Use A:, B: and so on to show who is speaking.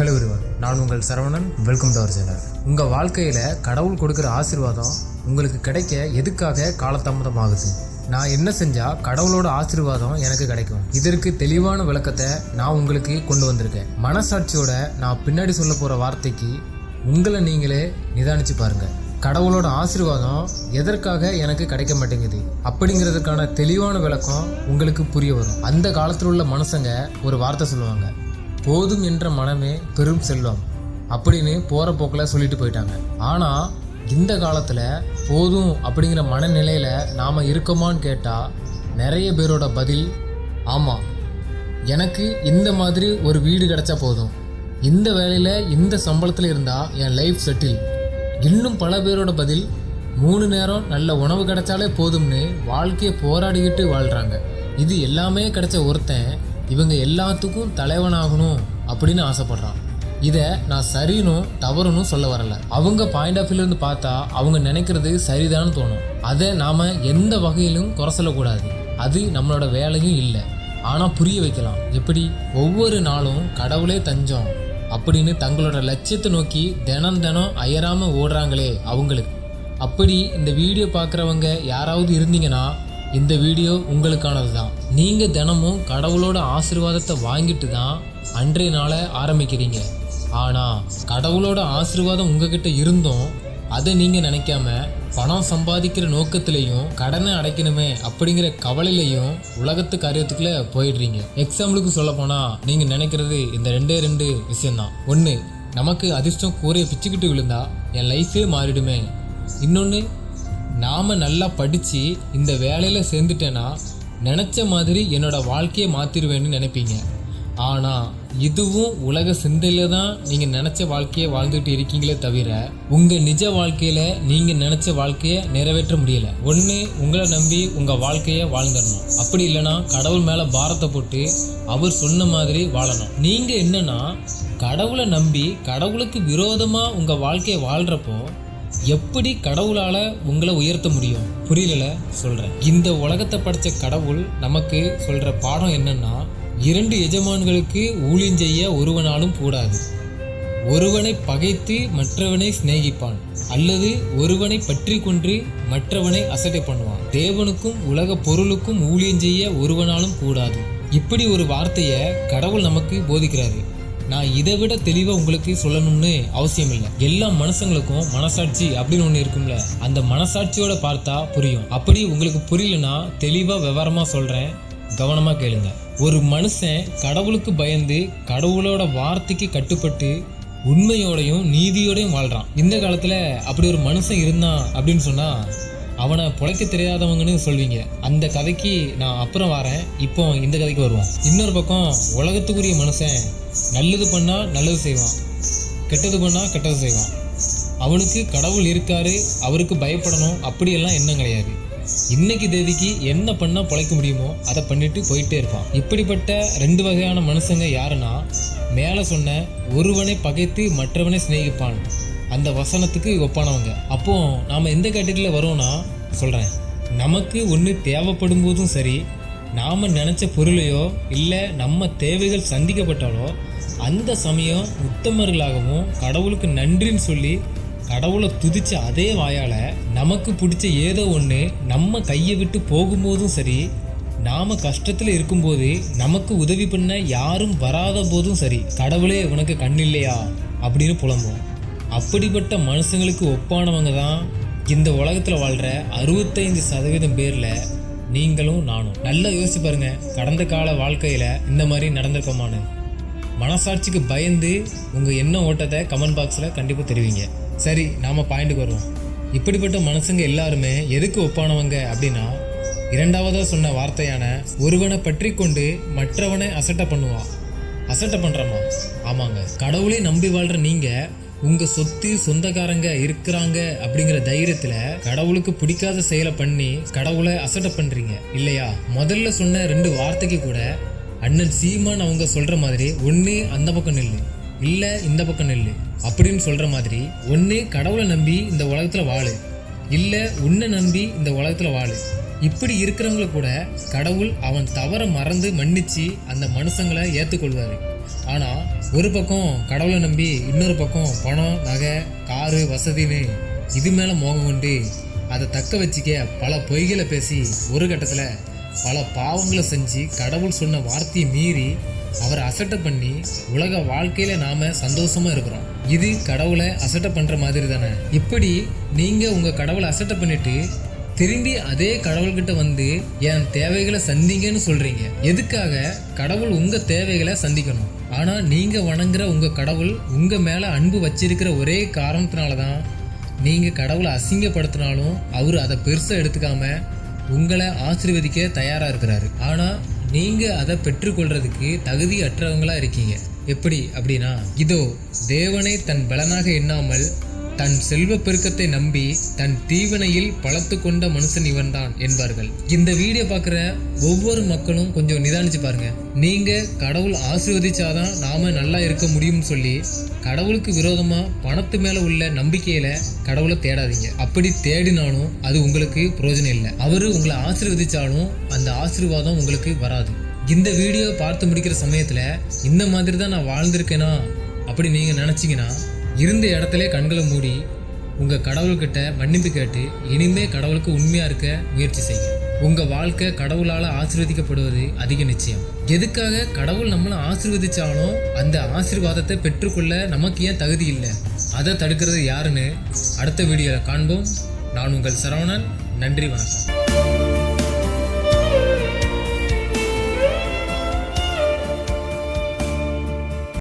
A: Hello everyone. நான் உங்கள் Saravanan welcome to our channel உங்கள் வாழ்க்கையில் கடவுள் கொடுக்குற ஆசீர்வாதம் உங்களுக்கு கிடைக்க எதுக்காக காலதாமதம் ஆகுது நான் என்ன செஞ்சால் கடவுளோட ஆசீர்வாதம் எனக்கு கிடைக்கும்? இதற்கு தெளிவான விளக்கத்தை நான் உங்களுக்கு கொண்டு வந்திருக்கேன். மனசாட்சியோட நான் பின்னாடி சொல்ல போகிற வார்த்தைக்கு உங்களை நீங்களே நிதானிச்சு பாருங்கள் கடவுளோட ஆசீர்வாதம் எதற்காக எனக்கு கிடைக்க மாட்டேங்குது? அப்படிங்கிறதுக்கான தெளிவான விளக்கம் உங்களுக்கு புரிய வரும். அந்த காலத்தில் உள்ள மனுஷங்க ஒரு வார்த்தை சொல்லுவாங்க. போதும் என்ற மனமே பெரும் செல்வம் அப்படின்னு போகிற போக்கில் சொல்லிட்டு போயிட்டாங்க. ஆனால் இந்த காலத்தில் போதும் அப்படிங்கிற மனநிலையில் நாம் இருக்கோமான்னு கேட்டால் நிறைய பேரோட பதில் ஆமாம் எனக்கு இந்த மாதிரி ஒரு வீடு கிடைச்சா போதும். இந்த வேலையில் இந்த சம்பளத்தில் இருந்தால் என் லைஃப் செட்டில் இன்னும் பல பேரோட பதில் மூணு நேரம் நல்ல உணவு கிடைச்சாலே போதும்னு வாழ்க்கையை போராடிக்கிட்டு வாழ்கிறாங்க இது எல்லாமே கிடைச்ச ஒருத்தன் இவங்க எல்லாத்துக்கும் தலைவனாகணும் அப்படின்னு ஆசைப்படுறான். இதை நான் சரினும் தவறுனும் சொல்ல வரல. அவங்க பாயிண்ட் ஆஃப் வியூலேருந்து பார்த்தா அவங்க நினைக்கிறது சரிதான்னு தோணும். அதை நாம் எந்த வகையிலும் குறை சொல்லக்கூடாது. அது நம்மளோட வேலையும் இல்லை. ஆனால் புரிய வைக்கலாம். எப்படி? ஒவ்வொரு நாளும் கடவுளே தஞ்சம் அப்படின்னு தங்களோட லட்சியத்தை நோக்கி தினம் தினம் அயராமல் ஓடுறாங்களே அவங்களுக்கு. அப்படி இந்த வீடியோ பார்க்குறவங்க யாராவது இருந்தீங்கன்னா இந்த வீடியோ உங்களுக்கானது தான் நீங்கள் தினமும் கடவுளோட ஆசீர்வாதத்தை வாங்கிட்டு தான் அன்றைய நாளை ஆரம்பிக்கிறீங்க. ஆனால் கடவுளோட ஆசிர்வாதம் உங்ககிட்ட இருந்தும். அதை நீங்கள் நினைக்காம பணம் சம்பாதிக்கிற நோக்கத்திலையும் கடனை அடைக்கணுமே அப்படிங்கிற கவலையிலையும் உலகத்து காரியத்துக்குள்ளே போயிடுறீங்க. எக்ஸாம்பிளுக்கு சொல்ல போனால் நீங்கள் நினைக்கிறது இந்த ரெண்டே ரெண்டு விஷயந்தான் ஒன்று நமக்கு அதிர்ஷ்டம் கூரையை பிச்சுக்கிட்டு விழுந்தா என் லைஃபே மாறிடுமே. இன்னொன்று நாம் நல்லா படித்து இந்த வேலையில் சேர்ந்துட்டேன்னா நினச்ச மாதிரி என்னோட வாழ்க்கையை மாற்றிடுவேன்னு நினைப்பீங்க. ஆனால் இதுவும் உலக சிந்தையில் தான் நீங்கள் நினச்ச வாழ்க்கையை வாழ்ந்துட்டு இருக்கீங்களே தவிர உங்கள் நிஜ வாழ்க்கையில் நீங்கள் நினச்ச வாழ்க்கையை நிறைவேற்ற முடியல. ஒன்று உங்களை நம்பி உங்கள் வாழ்க்கையை வாழ்ந்துடணும். அப்படி இல்லைன்னா கடவுள் மேலே பாரத்தை போட்டு அவர் சொன்ன மாதிரி வாழணும். நீங்கள் என்னென்னா கடவுளை நம்பி கடவுளுக்கு விரோதமாக உங்கள் வாழ்க்கையை வாழ்கிறப்போ எப்படி கடவுளால உங்களை உயர்த்த முடியும்? புரியல சொல்றேன். இந்த உலகத்தை படைச்ச கடவுள் நமக்கு சொல்ற பாடம் என்னன்னா இரண்டு எஜமான்களுக்கு ஊழியம் செய்ய ஒருவனாலும் கூடாது. ஒருவனை பகைத்து மற்றவனை சிநேகிப்பான். அல்லது ஒருவனை பற்றி கொன்று மற்றவனை அசட்டை பண்ணுவான். தேவனுக்கும் உலக பொருளுக்கும் ஊழியம் செய்ய ஒருவனாலும் கூடாது. இப்படி ஒரு வார்த்தையை கடவுள் நமக்கு போதிக்கிறாரு. நான் இதை விட தெளிவாக உங்களுக்கு சொல்லணும்னு அவசியம் இல்லை எல்லா மனுஷங்களுக்கும் மனசாட்சி அப்படின்னு ஒன்று இருக்கும்ல. அந்த மனசாட்சியோட பார்த்தா புரியும். அப்படி உங்களுக்கு புரியலனா தெளிவாக விவரமாக சொல்கிறேன் கவனமாக கேளுங்க. ஒரு மனுஷன் கடவுளுக்கு பயந்து கடவுளோட வார்த்தைக்கு கட்டுப்பட்டு உண்மையோடையும் நீதியோடையும் வாழ்கிறான் இந்த காலத்தில் அப்படி ஒரு மனுஷன் இருந்தான் அப்படின்னு சொன்னால் அவனை பிழைக்க தெரியாதவங்கன்னு சொல்வீங்க. அந்த கதைக்கு நான் அப்புறம் வரேன். இப்போ இந்த கதைக்கு வருவோம். இன்னொரு பக்கம் உலகத்துக்குரிய மனுஷன் நல்லது பண்ணால் நல்லது செய்வான். கெட்டது பண்ணால் கெட்டது செய்வான். அவனுக்கு கடவுள் இருக்காரு அவருக்கு பயப்படணும் அப்படியெல்லாம் எண்ணம் கிடையாது. இன்னைக்கு தேதிக்கு என்ன பண்ணால் பிழைக்க முடியுமோ அதை பண்ணிட்டு போயிட்டே இருப்பான். இப்படிப்பட்ட ரெண்டு வகையான மனுஷங்க யாருன்னா மேலே சொன்ன ஒருவனை பகைத்து மற்றவனை சிநேகிப்பான். அந்த வசனத்துக்கு ஒப்பானவங்க. அப்போ நாம் எந்த கேட்டகரியில் வரோம்னா சொல்கிறேன் நமக்கு ஒன்று தேவைப்படும் போதும் சரி நாம் நினச்ச பொருளையோ இல்லை நம்ம தேவைகள் சந்திக்கப்பட்டாலோ அந்த சமயம் உத்தமர்களாகவும் கடவுளுக்கு நன்றின்னு சொல்லி கடவுளை துதிச்ச அதே வாயால் நமக்கு பிடிச்ச ஏதோ ஒன்று நம்ம கையை விட்டு போகும்போதும் சரி நாம் கஷ்டத்தில் இருக்கும்போது நமக்கு உதவி பண்ண யாரும் வராத போதும் சரி கடவுளே உனக்கு கண் இல்லையா? அப்படின்னு புலம்புவோம். அப்படிப்பட்ட மனுஷங்களுக்கு ஒப்பானவங்க தான் இந்த உலகத்தில் வாழ்கிற அறுபத்தைந்து சதவீதம் பேரில் நீங்களும் நானும். நல்லா யோசிச்சு பாருங்க கடந்த கால வாழ்க்கையில் இந்த மாதிரி நடந்திருக்கோமான்னு. மனசாட்சிக்கு பயந்து உங்கள் எண்ண ஓட்டத்தை கமெண்ட் பாக்ஸில் கண்டிப்பாக தெரிவிங்க. சரி நாம் பாயிண்ட்டுக்கு வருவோம். இப்படிப்பட்ட மனுஷங்க எல்லாருமே எதுக்கு ஒப்பானவங்க அப்படின்னா இரண்டாவதாக சொன்ன வார்த்தையான ஒருவனை பற்றி கொண்டு மற்றவனை அசட்டை பண்ணுவான் அசட்டை பண்ணுறமா ஆமாங்க. கடவுளே நம்பி வாழ்கிற நீங்கள் உங்கள் சொத்து சொந்தக்காரங்க இருக்கிறாங்க அப்படிங்கிற தைரியத்தில் கடவுளுக்கு பிடிக்காத செயலை பண்ணி கடவுளை அசட்டை பண்ணுறீங்க இல்லையா? முதல்ல சொன்ன ரெண்டு வார்த்தைக்கு கூட அண்ணன் சீமான் அவங்க சொல்கிற மாதிரி ஒன்று அந்த பக்கம் நில்லு. இல்லை இந்த பக்கம் நில்லு. அப்படின்னு சொல்கிற மாதிரி ஒன்று கடவுளை நம்பி இந்த உலகத்தில் வாழு. இல்லை உன்னை நம்பி இந்த உலகத்தில் வாழு. இப்படி இருக்கிறவங்கள கூட கடவுள் அவன் தவற மறந்து மன்னிச்சு அந்த மனுஷங்களை ஏற்றுக்கொள்வார் ஆனால் ஒரு பக்கம் கடவுளை நம்பி இன்னொரு பக்கம் பணம் நகை காரு வசதின்னு இது மேலே மோகம் கொண்டு அதை தக்க வச்சுக்க பல பொய்களை பேசி ஒரு கட்டத்தில் பல பாவங்களை செஞ்சு கடவுள் சொன்ன வார்த்தையை மீறி அவரை அசட்டை பண்ணி உலக வாழ்க்கையில் நாம் சந்தோஷமாக இருக்கிறோம். இது கடவுளை அசட்டை பண்ணுற மாதிரி தானே? இப்படி நீங்கள் உங்கள் கடவுளை அசட்டை பண்ணிவிட்டு திரும்பி அதே கடவுள்கிட்ட வந்து என் தேவைகளை சந்திங்கன்னு சொல்றீங்க. எதுக்காக? கடவுள் உங்க தேவைகளை சந்திக்கணும். ஆனா நீங்க வணங்குற உங்க கடவுள் உங்க மேல அன்பு வச்சிருக்கிற ஒரே காரணத்தினால தான் நீங்க கடவுளை அசிங்கப்படுத்தினாலும் அவர் அதை பெருசா எடுத்துக்காம உங்களை ஆசீர்வதிக்க தயாரா இருக்கிறாரு. ஆனா நீங்க அதை பெற்றுக்கொள்றதுக்கு தகுதி அற்றவங்களா இருக்கீங்க. எப்படி அப்படின்னா இதோ தேவனை தன் பலனாக எண்ணாமல் தன் செல்வ பெருக்கத்தை நம்பி தன் தீவனையில் பழத்து கொண்ட மனுஷன் இவன்தான் என்பார்கள். இந்த வீடியோ பார்க்குற ஒவ்வொரு மக்களும் கொஞ்சம் நிதானிச்சு பாருங்க. நீங்க கடவுள் ஆசீர்வதிச்சாதான் நாம நல்லா இருக்க முடியும்னு சொல்லி கடவுளுக்கு விரோதமா பணத்து மேல உள்ள நம்பிக்கையில கடவுளை தேடாதீங்க. அப்படி தேடினாலும் அது உங்களுக்கு பிரயோஜனம் இல்லை. அவரு உங்களை ஆசீர்வதிச்சாலும் அந்த ஆசீர்வாதம் உங்களுக்கு வராது. இந்த வீடியோ பார்த்து முடிக்கிற சமயத்துல இந்த மாதிரி தான் நான் வாழ்ந்திருக்கேனா? அப்படி நீங்க நினைச்சீங்கன்னா இருந்த இடத்துல கண்களை மூடி உங்கள் கடவுள்கிட்ட மன்னிப்பு கேட்டு இனிமே கடவுளுக்கு உண்மையாக இருக்க முயற்சி செய்யுங்க. உங்கள் வாழ்க்கை கடவுளால் ஆசீர்வதிக்கப்படுவது அதிக நிச்சயம். எதுக்காக கடவுள் நம்மளை ஆசீர்வதிச்சாலும் அந்த ஆசீர்வாதத்தை பெற்றுக்கொள்ள நமக்கு ஏன் தகுதி இல்லை? அதை தடுக்கிறது யாருன்னு அடுத்த வீடியோவில் காண்போம். நான் உங்கள் சரவணன். நன்றி வணக்கம்.